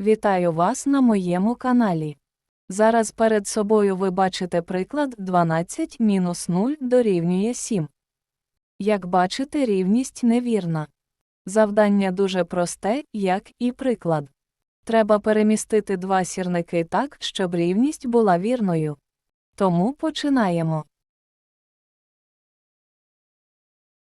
Вітаю вас на моєму каналі. Зараз перед собою ви бачите приклад 12 мінус 0 дорівнює 7. Як бачите, рівність невірна. Завдання дуже просте, як і приклад. Треба перемістити два сірники так, щоб рівність була вірною. Тому починаємо.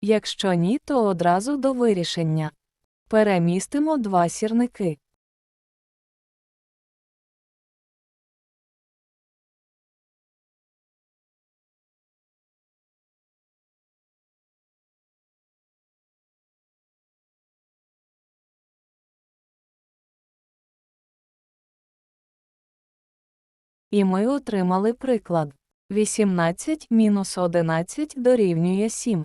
Якщо ні, то одразу до вирішення. Перемістимо два сірники. І ми отримали приклад. 18 мінус 11 дорівнює 7.